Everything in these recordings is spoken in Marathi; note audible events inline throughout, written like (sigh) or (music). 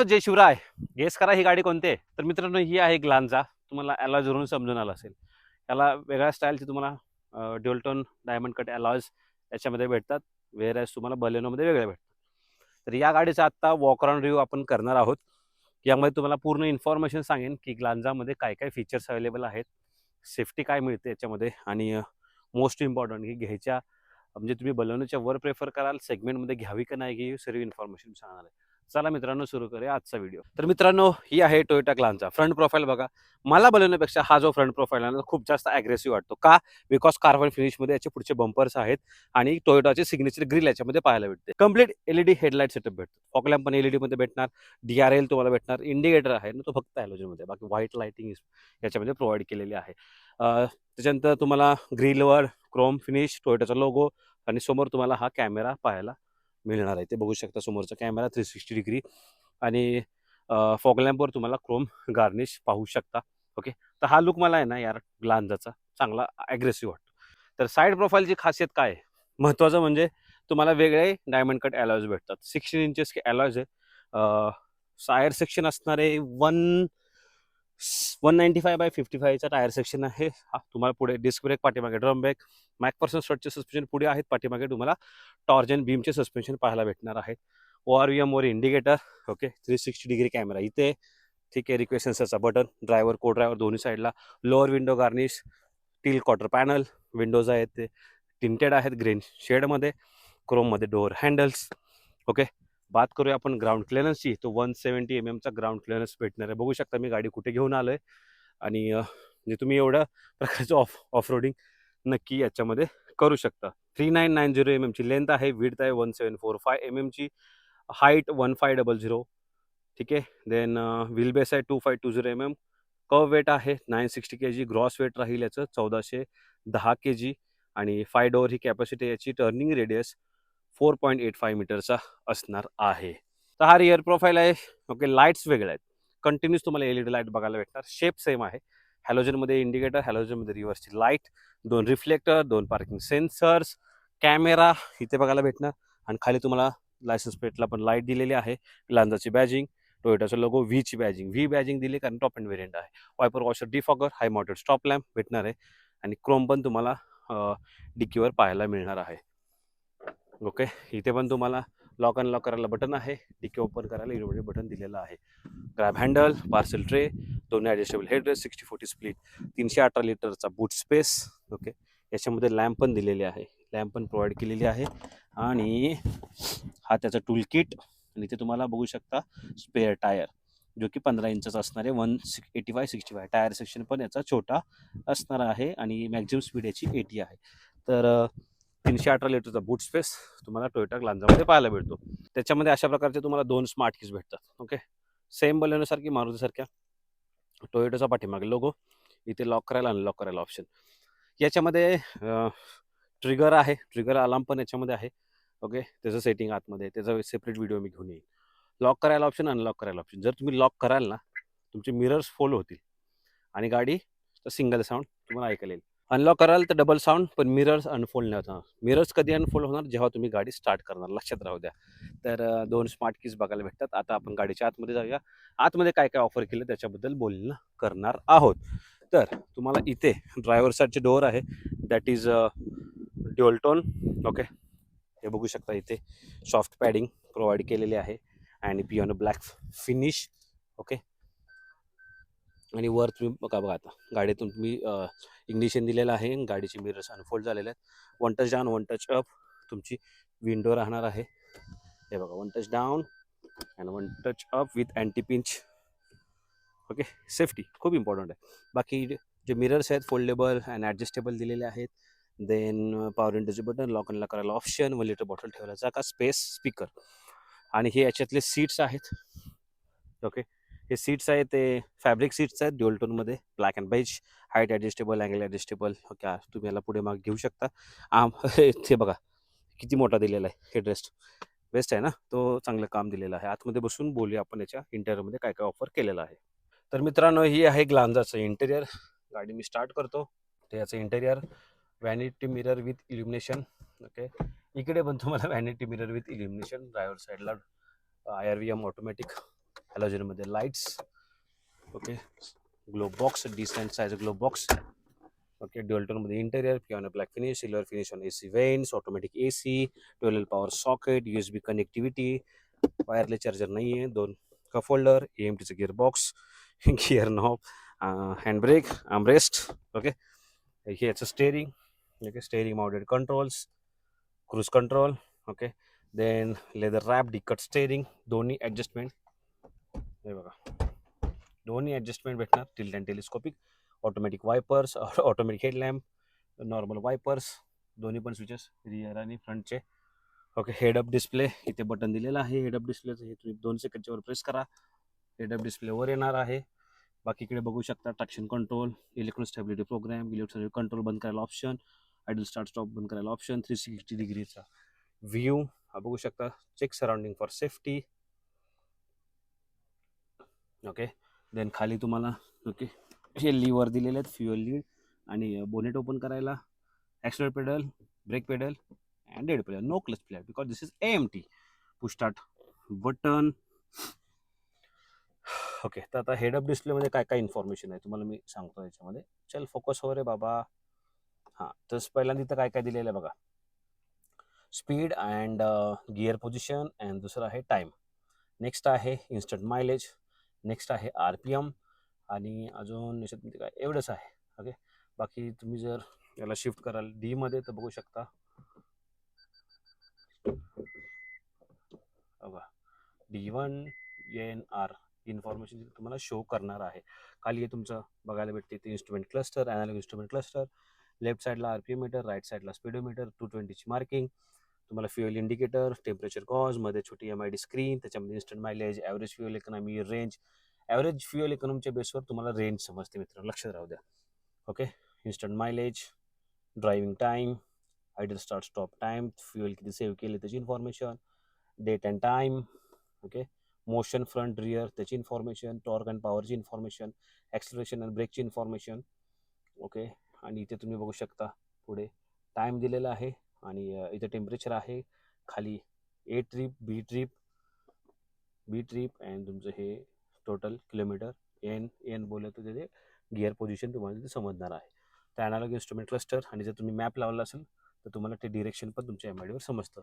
मित्रांनो जय शिवराय. गेस करा ही गाडी कोणती? आहे तर मित्रांनो ही आहे ग्लांजा तुम्हाला ॲलॉजवरून समजून आलं असेल. याला वेगळ्या स्टाईलचे तुम्हाला ड्युलटोन डायमंड कट अलॉज याच्यामध्ये भेटतात. वेअर तुम्हाला बलेनोमध्ये वेगळे भेटतात. तर या गाडीचा आत्ता वॉक ऑन रिव्ह्यू आपण करणार आहोत. यामध्ये तुम्हाला पूर्ण इन्फॉर्मेशन सांगेन की ग्लांजामध्ये काय काय फीचर्स अवेलेबल आहेत. सेफ्टी काय मिळते याच्यामध्ये? आणि मोस्ट इम्पॉर्टंट ही घ्यायच्या म्हणजे तुम्ही बलवण्याच्या वर प्रेफर कराल सेगमेंटमध्ये घ्यावी का नाही घ्यावी सर्व इन्फॉर्मेशन सांगणार आहे. चला मित्रांनो सुरू करूया आजचा व्हिडिओ तर मित्रांनो ही आहे टोयोटा क्लानचा फ्रंट प्रोफाईल बघा. मला बनवण्यापेक्षा हा जो फ्रंट प्रोफाईल आहे ना खूप जास्त अग्रेसिव्ह वाटतो. का? बिकॉज कार्बन फिनिशमध्ये याचे पुढचे बंपर्स आहेत आणि टोयोटाचे सिग्नेचर ग्रिल याच्यामध्ये पाहायला भेटते. कंप्लीट एलईडी हेडलाईट सेटअप भेटतो. फॉकलॅम्प पण एलईडी मध्ये भेटणार. डीआरएल तुम्हाला भेटणार. इंडिकेटर आहे ना तो फक्त हॅलोजनमध्ये बाकी व्हाईट लाइटिंग याच्यामध्ये प्रोव्हाइड केलेली आहे. त्याच्यानंतर तुम्हाला ग्रिलवर क्रोम फिनिश टोयोटाचा लोगो आणि समोर तुम्हाला हा कॅमेरा पाहायला मिळणार आहे. ते बघू शकता समोरचा कॅमेरा थ्री सिक्स्टी डिग्री आणि फॉगलॅम्पवर तुम्हाला क्रोम गार्निश पाहू शकता. ओके? तर हा लुक मला आहे ना यार ग्लांजाचा चांगला ॲग्रेसिव्ह वाटतो. तर साईड प्रोफाईलची खासियत काय आहे? महत्त्वाचं म्हणजे तुम्हाला वेगळे डायमंड कट अलॉज भेटतात. सिक्स्टीन इंचेस अलॉज आहे. सायर सेक्शन असणारे one one ninety five by fifty फायचा tyre section आहे. हा तुम्हाला पुढे डिस्क ब्रेक पाठीमागे ड्रम ब्रेक मॅकपर्सन स्ट्रटचे सस्पेन्शन पुढे आहेत. पाठीमागे तुम्हाला टॉर्जन बीमचे सस्पेन्शन पाहायला भेटणार आहेत ओ आर व्ही वर indicator okay three sixty degree camera इथे ठीक आहे रिक्वेस्ट सेन्सरचा बटन ड्रायव्हर को ड्रायव्हर दोन्ही साईडला lower window garnish till quarter panel windows आहेत. ते टिंटेड आहेत ग्रीन शेडमध्ये क्रोममध्ये डोअर हँडल्स ओके बात करूया आपण ग्राउंड क्लिअरन्सची तो वन सेवन्टी एम एमचा ग्राउंड क्लिअरन्स भेटणार आहे. बघू शकता मी गाडी कुठे घेऊन आलो आहे आणि म्हणजे तुम्ही एवढ्या (laughs) प्रकारचं ऑफ ऑफ रोडिंग नक्की याच्यामध्ये करू शकता. Three nine nine zero M एमची length आहे. विड्थ आहे one seven four five M एमची height one five double zero ठीक आहे? देन व्हीलबेस आहे two five two zero M M कव वेट आहे nine sixty K G gross weight राहील याचं चौदाशे दहा के जी आणि फाय डोअर ही कॅपॅसिटी याची. Turning radius four point eight five मीटरचा असणार आहे. तर हा रिअर प्रोफाईल आहे. ओके लाईट्स वेगळ्या आहेत. कंटिन्यूस तुम्हाला एल ई डी लाइट बघायला भेटणार. शेप सेम आहे. हॅलोजनमध्ये इंडिकेटर हॅलोजनमध्ये रिव्हर्सची लाइट दोन रिफ्लेक्टर दोन पार्किंग सेन्सर्स कॅमेरा इथे बघायला भेटणार. आणि खाली तुम्हाला लायसन्स प्लेटला पण लाइट दिलेली आहे. लांजाची बॅजिंग टोयोटाचा लोगो व्हीची बॅजिंग व्ही बॅजिंग दिली कारण टॉप अँड व्हेरियंट आहे. Wiper washer defogger high model stop lamp भेटणार आहे. आणि क्रोम पण तुम्हाला डिक्कीवर पाहायला मिळणार आहे. ओके. इथे पण तुम्हाला लॉक अनलॉक करायला बटन आहे. टिके ओपन करायला इनोव्हेटिव्ह बटन दिलेलं आहे. ग्रॅब हँडल पार्सल ट्रे दोन adjustable headrest sixty forty split तीनशे अठरा लिटरचा बूट स्पेस ओके. याच्यामध्ये लॅम्प पण दिलेले आहे. लॅम्प पण प्रोव्हाइड केलेली आहे. आणि हा त्याचा टूल किट आणि इथे तुम्हाला बघू शकता स्पेअर टायर जो की पंधरा इंचाचा असणार आहे. One six eighty five sixty five tyre section पण याचा छोटा असणार आहे. आणि मॅक्झिमम स्पीड याची एटी आहे. तर तीनशे अठरा लिटरचा बूट स्पेस तुम्हाला टोयोटा ग्लांजामध्ये पाहायला भेटतो त्याच्यामध्ये अशा प्रकारचे तुम्हाला दोन स्मार्ट कीज भेटतात. ओके सेम बलेनोसारखी मारुतीसारख्या. टोयोटाचा पाठीमागे लोगो इथे लॉक करायला अनलॉक करायला ऑप्शन याच्यामध्ये ट्रिगर आहे. ट्रिगर अलार्म पण याच्यामध्ये आहे. ओके त्याचं सेटिंग आतमध्ये. त्याचा सेपरेट व्हिडिओ मी घेऊन येईल लॉक करायला ऑप्शन अनलॉक करायला ऑप्शन जर तुम्ही लॉक कराल ना तुमचे मिरर्स फोल होतील. आणि गाडी सिंगल साऊंड तुम्हाला ऐकायला येईल. अनलॉक कराल तर डबल साऊंड पण मिरर्स अनफोल्ड नाही होणार. मिरर्स कधी अनफोल्ड होणार? जेव्हा तुम्ही गाडी स्टार्ट करणार. लक्षात राहू द्या. तर दोन स्मार्ट कीज बघायला भेटतात. आता आपण गाडीच्या आतमध्ये जाऊया. आतमध्ये काय काय ऑफर केलं त्याच्याबद्दल बोलणं करणार आहोत. तर तुम्हाला इथे ड्रायव्हर साईडचे डोअर आहे. दॅट इज ड्युअलटोन ओके हे बघू शकता इथे सॉफ्ट पॅडिंग प्रोव्हाइड केलेली आहे. आणि पिओनो ब्लॅक फिनिश ओके आणि वर तुम्ही बघा बघा आता. गाडीतून तुम्ही इग्निशन दिलेलं आहे गाडीचे मिरर्स अनफोल्ड झालेले आहेत. One touch down one touch up तुमची विंडो राहणार आहे. हे बघा one touch down and one touch up with anti pinch okay safety खूप इम्पॉर्टंट आहे. बाकी जे मिरर्स आहेत फोल्डेबल अँड ॲडजस्टेबल दिलेले आहेत. देन पॉवर इंटरचे बटन लॉक अनला करायला ऑप्शन वन लिटर बॉटल ठेवायला जागा. स्पेस स्पीकर आणि हे याच्यातले सीट्स आहेत. ओके हे सीट्स आहेत ते फॅब्रिक सीट्स आहेत dual टोनमध्ये black and beige height adjustable angle adjustable okay तुम्ही याला पुढे माग घेऊ शकता. आम (laughs) ते बघा किती मोठा दिलेला आहे हेडरेस्ट बेस्ट आहे ना? तो चांगलं काम दिलेलं आहे. आतमध्ये बसून बोलूया आपण याच्या इंटेरियरमध्ये काय काय ऑफर केलेलं आहे. तर मित्रांनो ही आहे ग्लांजाचं इंटेरियर गाडी मी स्टार्ट करतो. ते याचं interior vanity mirror with illumination okay. इकडे पण तुम्हाला vanity mirror with illumination driver साईडला I R V M automatic हॅलोजनमध्ये lights okay glow box decent size glow box okay मध्ये interior piano black finish silver finish on A C vents automatic A C twelve power socket U S B connectivity wireless charger नाही आहे दोन कप होल्डर ए एम टीचं gear box gear knob handbrake armrest okay हे याचं steering okay steering mounted controls cruise control okay then leather wrap डिकट steering दोन्ही ॲडजस्टमेंट हे बघा. दोन्ही ॲडजस्टमेंट भेटणार. Tilt and telescopic automatic wipers automatic headlamp normal wipers दोन्ही पण स्विचेस रिअर आणि फ्रंटचे ओके हेड अप डिस्प्ले इथे बटन दिलेलं आहे. हेड अप डिस्प्लेचं हे तुम्ही दोन सेकंडच्या वर प्रेस करा. हेड अप डिस्प्ले वर येणार आहे. बाकी इकडे बघू शकता traction control electronic stability program electronic control बंद करायला ऑप्शन आयडल स्टार्ट स्टॉप बंद करायला ऑप्शन थ्री सिक्स्टी डिग्रीचा व्ह्यू हा बघू शकता check surrounding for safety okay then खाली तुम्हाला ओके हे लीवर दिलेले आहेत फ्युअल लीड आणि बोनेट ओपन करायला accelerator pedal brake pedal and dead pedal no clutch player because this is M T push start button okay तर आता हेड अप डिस्प्लेमध्ये काय काय इन्फॉर्मेशन आहे तुम्हाला मी सांगतो याच्यामध्ये. चल फोकस हो रे बाबा. हां तर पहिल्यांदा इथं काय काय दिलेलं आहे बघा. Speed and gear position and दुसरं आहे टाईम नेक्स्ट आहे इन्स्टंट मायलेज नेक्स्ट आहे आर पी एम आणि अजून याच्यात म्हणजे काय? एवढंच आहे. ओके बाकी तुम्ही जर याला शिफ्ट कराल डीमध्ये तर बघू शकता. बघा. D one N R information तुम्हाला शो करणार आहे. खाली हे तुमचं बघायला भेटते ते instrument cluster analog instrument cluster left साईडला आर पी मीटर राईट साईडला स्पीडोमीटर टू ट्वेंटीची मार्किंग तुम्हाला फ्युएल इंडिकेटर टेम्परेचर कॉजमध्ये छोटी एम आय डी स्क्रीन त्याच्यामध्ये instant mileage average fuel economy range average fuel इकॉनॉमीच्या बेसवर तुम्हाला रेंज समजते मित्रांनो. लक्षात राहू द्या. Okay instant mileage driving time idle start stop time fuel किती सेव्ह केले त्याची information date and time okay motion front rear त्याची इन्फॉर्मेशन टॉर्क अँड पॉवरची इन्फॉर्मेशन ॲक्सिलरेशन अँड ब्रेकची इन्फॉर्मेशन ओके आणि इथे तुम्ही बघू शकता पुढे टाईम दिलेला आहे. आणि इथे टेम्परेचर आहे खाली A trip B trip B trip and तुमचं हे टोटल किलोमीटर एन एन बोललं तर तिथे गिअर पोझिशन तुम्हाला तिथे समजणार आहे. तर ॲनालॉग इन्स्ट्रुमेंट क्लस्टर आणि जर तुम्ही मॅप लावला असेल तर तुम्हाला ते डिरेक्शन पण तुमच्या एम आय डीवर समजतं.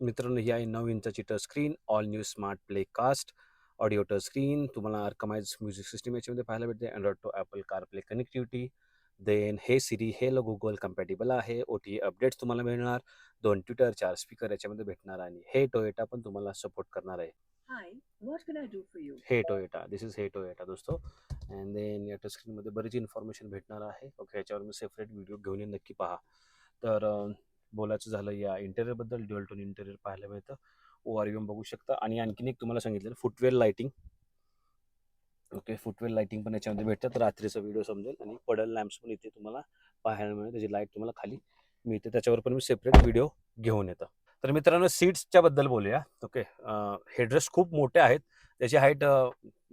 मित्रांनो ही आहे नऊ इंचाची touch screen all new smart play cast audio touch screen तुम्हाला आर्कमाइज म्युझिक सिस्टम याच्यामध्ये पाहायला भेटते. Android to Apple CarPlay connectivity then hey Siri hello Google compatible आहे. ओ टी अपडेट्स तुम्हाला मिळणार. दोन ट्विटर चार स्पीकर याच्यामध्ये भेटणार आणि हे टोयोटा पण तुम्हाला सपोर्ट करणार आहे? Hey Toyota this is hey Toyota दोस्तो. अँड देन या टचस्क्रीनमध्ये बरीच इन्फॉर्मेशन भेटणार आहे. ओके याच्यावर मी सेपरेट व्हिडिओ घेऊन येईन नक्की पहा. तर बोलायचं झालं या इंटेरियरबद्दल ड्युअल टोन इंटेरियर पाहायला मिळतं. ओ आर बघू शकता. आणि आणखीन एक तुम्हाला सांगितलेलं footwear lighting okay footwear lighting पण याच्यामध्ये भेटतात रात्रीचा व्हिडिओ समजेल आणि पडल लॅम्प्स पण इथे तुम्हाला पाहायला मिळेल. त्याची लाइट तुम्हाला खाली मिळते. त्याच्यावर पण मी सेपरेट व्हिडिओ घेऊन येतो. तर मित्रांनो सीट्सच्या बद्दल बोलूया. ओके हेडरेस्ट खूप मोठे आहेत. त्याची height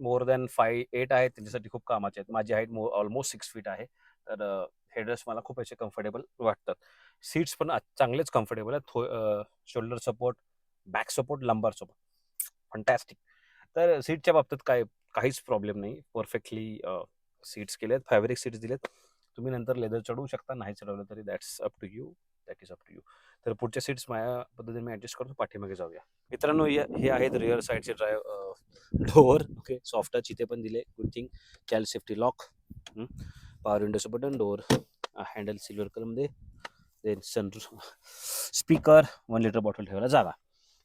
more than five eight आहे. त्याच्यासाठी खूप कामाचे आहेत. माझी हाईट मो ऑलमोस्ट सिक्स फीट आहे. तर हेडरेस्ट मला खूप असे कम्फर्टेबल वाटतात. सीट्स पण चांगलेच कम्फर्टेबल आहेत. Though shoulder support back support lumbar support fantastic तर सीटच्या बाबतीत काय काहीच प्रॉब्लेम नाही. परफेक्टली सीट्स केले आहेत फॅब्रिक सीट्स दिलेत. तुम्ही नंतर लेदर चढवू शकता नाही चढवलं तरी that's up to you that is up to you तर पुढच्या सीट्स माझ्या पद्धतीने मी ॲडजस्ट करतो पाठीमागे जाऊया. मित्रांनो हे आहेत रिअर साईडचे dry door okay soft touch इथे पण दिले गुड थिंग कॅल सेफ्टी लॉक पॉवर विंडोचं बटन डोअर हँडल सिल्वर कलरमध्ये देन सन स्पीकर वन लिटर बॉटल ठेवायला जागा.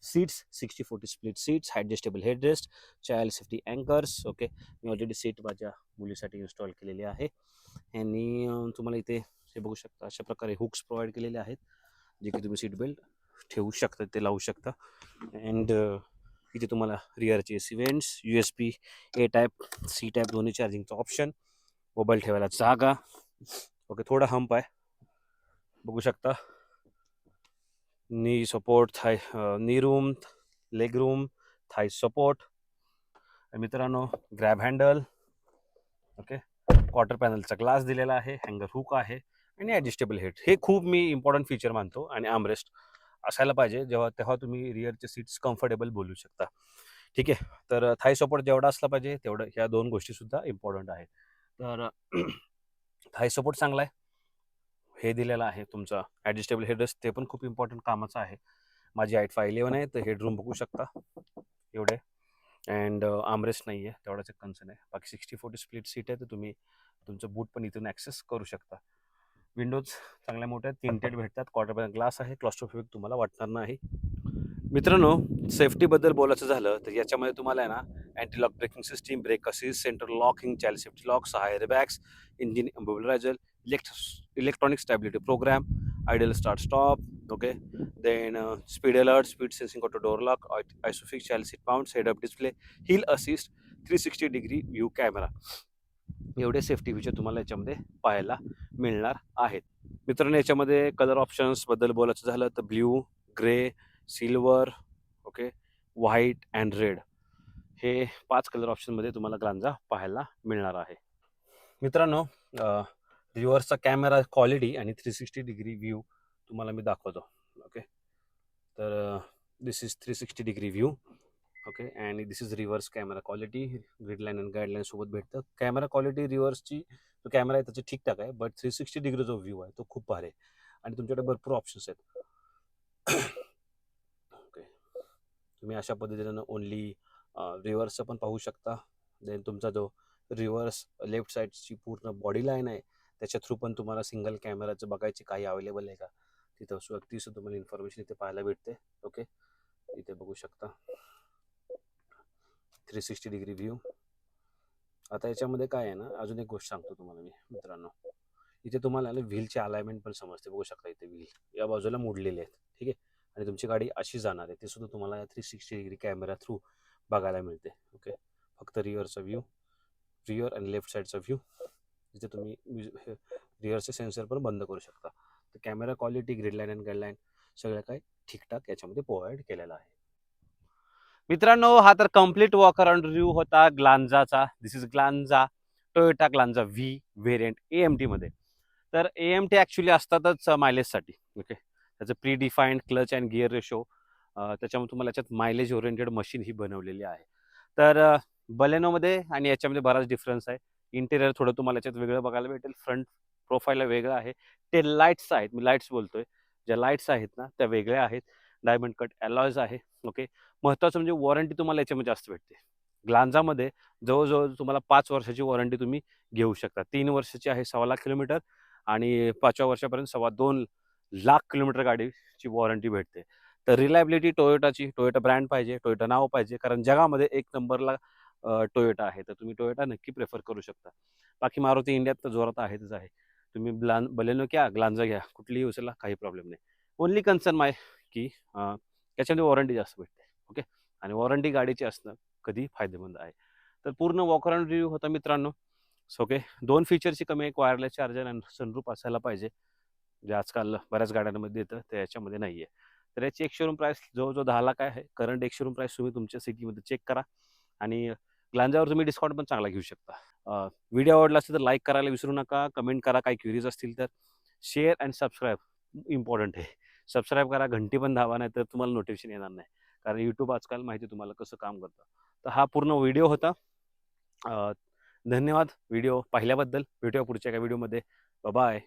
Seats sixty forty split seats adjustable headrest child safety anchors okay मी ऑलरेडी सीट माझ्या मुलीसाठी इन्स्टॉल केलेली आहे. आणि तुम्हाला इथे हे बघू शकता अशा प्रकारे हुक्स प्रोव्हाइड केलेले आहेत जे की तुम्ही सीट बेल्ट ठेवू शकता ते लावू शकता. अँड इथे तुम्हाला रिअरचे सिवेंट्स U S B A type C type दोन्ही चार्जिंगचा ऑप्शन मोबाईल ठेवायला जागा ओके थोडा हंप आहे. बघू शकता. Knee support thigh knee room leg room thigh support मित्रांनो ग्रॅब हँडल ओके क्वार्टर पॅनलचा ग्लास दिलेला आहे हँगर हुक आहे आणि ॲडजस्टेबल हेड हे खूप मी इम्पॉर्टंट फीचर मानतो आणि आमरेस्ट असायला पाहिजे जेव्हा तेव्हा तुम्ही रिअरचे सीट्स कम्फर्टेबल बोलू शकता. ठीक आहे? तर uh, थाय सपोर्ट जेवढा असला पाहिजे तेवढं ह्या दोन गोष्टीसुद्धा इम्पॉर्टंट आहेत. तर uh, (clears throat) थाय सपोर्ट चांगला आहे. हे दिलेलं आहे तुमचं ॲडजस्टेबल हेडरेस्ट ते पण खूप इम्पॉर्टंट कामाचं आहे. माझी आईट फाय इलेवन आहे तर हेडरूम बघू शकता. एवढे. अँड आमरेस्ट नाही आहे तेवढाच एक कन्सर्न आहे. बाकी सिक्स्टी फोर्टी स्प्लिट सीट आहे तर तुम्ही तुमचं बूट पण इथून ॲक्सेस करू शकता. विंडोज चांगल्या मोठ्या तिंटेड भेटतात क्वार्टर ग्लास आहे क्लॉस्ट्रोफिक तुम्हाला वाटणार नाही. मित्रांनो सेफ्टीबद्दल बोलायचं झालं तर याच्यामध्ये तुम्हाला आहे ना anti lock braking system brake assist centre locking child safety lock सहा airbags engine immobiliser electronic electronic stability idle start start stop okay then speed alert, speed sensing auto door lock, isofix, child seat mount, head up display hill assist three sixty degree camera. Camera एवढे सेफ्टी फीचर तुम्हाला याच्यामध्ये पाहायला मिळणार आहेत. मित्रांनो याच्यामध्ये कलर ऑप्शन्सबद्दल बोलायचं झालं तर blue grey silver okay white and red हे पाच कलर ऑप्शनमध्ये तुम्हाला ग्लांजा पाहायला मिळणार आहे. मित्रांनो रिव्हर्सचा कॅमेरा क्वालिटी आणि थ्री सिक्स्टी डिग्री व्ह्यू तुम्हाला मी दाखवतो. ओके? तर this is three sixty degree view. Okay? आणि this is reverse camera quality gridline आणि गाईडलाईन सोबत भेटतं. कॅमेरा क्वालिटी रिव्हर्सची जो कॅमेरा आहे त्याची ठीकठाक आहे बट थ्री सिक्स्टी डिग्री जो व्ह्यू आहे तो खूप भारी आहे. आणि तुमच्याकडे भरपूर ऑप्शन्स आहेत. ओके? तुम्ही अशा पद्धतीनं ओनली रिव्हर्सचं पण पाहू शकता. देन तुमचा जो रिव्हर्स लेफ्ट साईडची पूर्ण बॉडी लाईन आहे त्याच्या थ्रू पण तुम्हाला सिंगल कॅमेराचं बघायची काही अवेलेबल आहे का? तिथं सुद्धा ती सुद्धा तुम्हाला इन्फॉर्मेशन इथे पाहायला भेटते. ओके इथे बघू शकता. थ्री सिक्स्टी डिग्री व्ह्यू आता याच्यामध्ये काय आहे ना अजून एक गोष्ट सांगतो तुम्हाला मी मित्रांनो. इथे तुम्हाला ना व्हीलची अलाइनमेंट पण समजते. बघू शकता इथे व्हील. या बाजूला मोडलेले आहेत. ठीक आहे? आणि तुमची गाडी अशी जाणार आहे. ते सुद्धा तुम्हाला three sixty degree camera through बघायला मिळते. ओके फक्त रिअरचा व्ह्यू रिअर आणि लेफ्ट साईडचा व्ह्यू जिथे तुम्ही रिअरचे सेन्सर पण बंद करू शकता. तर camera quality gridline and guideline सगळं काही ठीकठाक याच्यामध्ये प्रोव्हाइड केलेलं आहे. मित्रांनो हा तर कंप्लीट वॉक अराउंड रिव्ह्यू होता ग्लांजाचा this is Glanza Toyota Glanza V variant A M टीमध्ये तर ए एम टी ॲक्च्युली असतातच मायलेजसाठी ओके त्याचं predefined clutch and gear ratio त्याच्यामुळे तुम्हाला याच्यात मायलेज ओरिएंटेड मशीन ही बनवलेली आहे. तर बलेनोमध्ये आणि याच्यामध्ये बराच डिफरन्स आहे. इंटेरियर थोडं तुम्हाला याच्यात वेगळं बघायला भेटेल. फ्रंट प्रोफाईलला वेगळं आहे. ते लाईट्स आहेत. मी लाईट्स बोलतोय. ज्या लाईट्स आहेत ना त्या वेगळ्या आहेत. डायमंड कट अलॉयज आहे. ओके महत्त्वाचं म्हणजे वॉरंटी तुम्हाला याच्यामध्ये जास्त भेटते. ग्लांजामध्ये जवळजवळ तुम्हाला पाच वर्षाची वॉरंटी तुम्ही घेऊ शकता. तीन वर्षाची आहे सव्वा लाख किलोमीटर आणि पाचव्या वर्षापर्यंत सव्वा दोन लाख किलोमीटर गाडीची वॉरंटी भेटते. तर रिलायबिलिटी टोयोटाची टोयोटा ब्रँड पाहिजे टोयोटा नाव पाहिजे. कारण जगामध्ये एक नंबरला टोयोटा आहे. तर तुम्ही टोयोटा नक्की प्रेफर करू शकता. बाकी मारुती इंडियात तर जोरात आहेतच आहे. तुम्ही ब्लान बलेनो घ्या ग्लांजा घ्या. कुठलीही उचला काही प्रॉब्लेम नाही. ओनली कन्सर्न माय की त्याच्यामध्ये वॉरंटी जास्त भेटते. ओके आणि वॉरंटी गाडीची असणं कधी फायदेमंद आहे. तर पूर्ण वॉकराउंड रिव्ह्यू होता मित्रांनो. ओके दोन फीचरची कमी एक वायरलेस चार्जर आणि सनरूप असायला पाहिजे. जे आजकाल बऱ्याच गाड्यांमध्ये येतं ते याच्यामध्ये नाही आहे तर याची एक शोरूम प्राईस जवळजवळ दहा लाख आहे. करंट एक शोरूम प्राईस तुम्ही तुमच्या सिटीमध्ये चेक करा. आणि ग्लांजावर तुम्ही डिस्काउंट पण चांगला घेऊ शकता. व्हिडिओ आवडला असेल तर लाईक करायला विसरू नका कमेंट करा काही क्युरीज असतील तर. शेअर अँड सबस्क्राईब इम्पॉर्टंट आहे. सबस्क्राईब करा घंटी पण धावा नाही तर तुम्हाला नोटिफिकेशन येणार नाही. कारण यूट्यूब आजकाल माहिती तुम्हाला कसं काम करतं. तर हा पूर्ण व्हिडिओ होता. धन्यवाद व्हिडिओ पाहिल्याबद्दल. भेटूया पुढच्या एका व्हिडिओमध्ये बाय